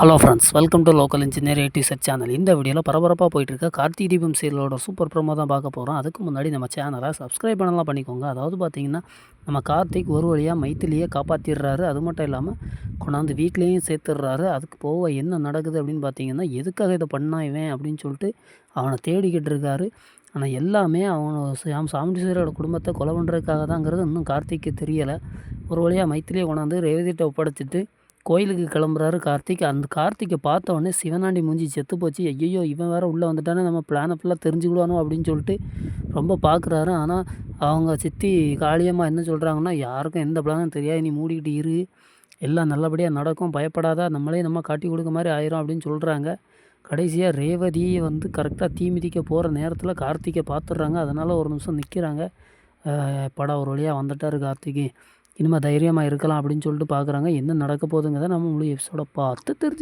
Hello friends welcome to local engineer ஏடி செட் channel இந்த வீடியோவில் பரபரப்பாக போயிட்டு இருக்க கார்த்திகை தீபம் சீரியலோட சூப்பர் ப்ரோமோ தான் பார்க்க போகிறோம் அதுக்கு முன்னாடி நம்ம சேனலை சப்ஸ்கிரைப் பண்ணலாம் பண்ணிக்கோங்க. அதாவது பார்த்தீங்கன்னா நம்ம கார்த்திக் ஒரு வழியாக மைத்திலேயே காப்பாற்றிடுறாரு அது மட்டும் இல்லாமல் கொண்டாந்து வீட்லேயும் சேர்த்துடுறாரு. அதுக்கு போக என்ன நடக்குது அப்படின்னு பார்த்தீங்கன்னா எதுக்காக இதை பண்ணா இவன் அப்படின்னு சொல்லிட்டு அவனை தேடிக்கிட்டு இருக்காரு. ஆனால் எல்லாமே அவனை சாம் சாமுண்டீஸ்வரோட குடும்பத்தை கொலை பண்ணுறதுக்காக தாங்கிறது இன்னும் கார்த்திக்கு தெரியலை. ஒரு வழியாக மைத்திலேயே கொண்டாந்து ரேவதிட்ட ஒப்படைச்சிட்டு கோயிலுக்கு கிளம்புறாரு கார்த்திக். அந்த கார்த்திக்கை பார்த்த உடனே சிவனாண்டி மூஞ்சி செத்து போச்சு. ஐயோ இவன் வேறு உள்ளே வந்துட்டானே நம்ம பிளானை ஃபுல்லாக தெரிஞ்சுக்கிடுவானோ அப்படின்னு சொல்லிட்டு ரொம்ப பார்க்குறாரு ஆனால் அவங்க சித்தி காளியம்மா என்ன சொல்கிறாங்கன்னா யாருக்கும் எந்த பிளானும் தெரியாது நீ மூடிக்கிட்டு இரு. எல்லாம் நல்லபடியாக நடக்கும். பயப்படாத. நம்மளே நம்ம காட்டி கொடுக்க மாதிரி ஆயிரும் அப்படின்னு சொல்கிறாங்க கடைசியாக ரேவதி வந்து கரெக்டாக தீ மிதிக்க போகிற நேரத்தில் கார்த்திகை பார்த்துட்றாங்க. அதனால் ஒரு நிமிஷம் நிற்கிறாங்க படம் ஒரு வழியாக வந்துட்டார் கார்த்திகை இனிமேல் தைரியமாக இருக்கலாம் அப்படின்னு சொல்லிட்டு பார்க்குறாங்க என்ன நடக்க போகுதுங்கிறத நம்ம முழு எபிசோட பார்த்து தெரிஞ்சு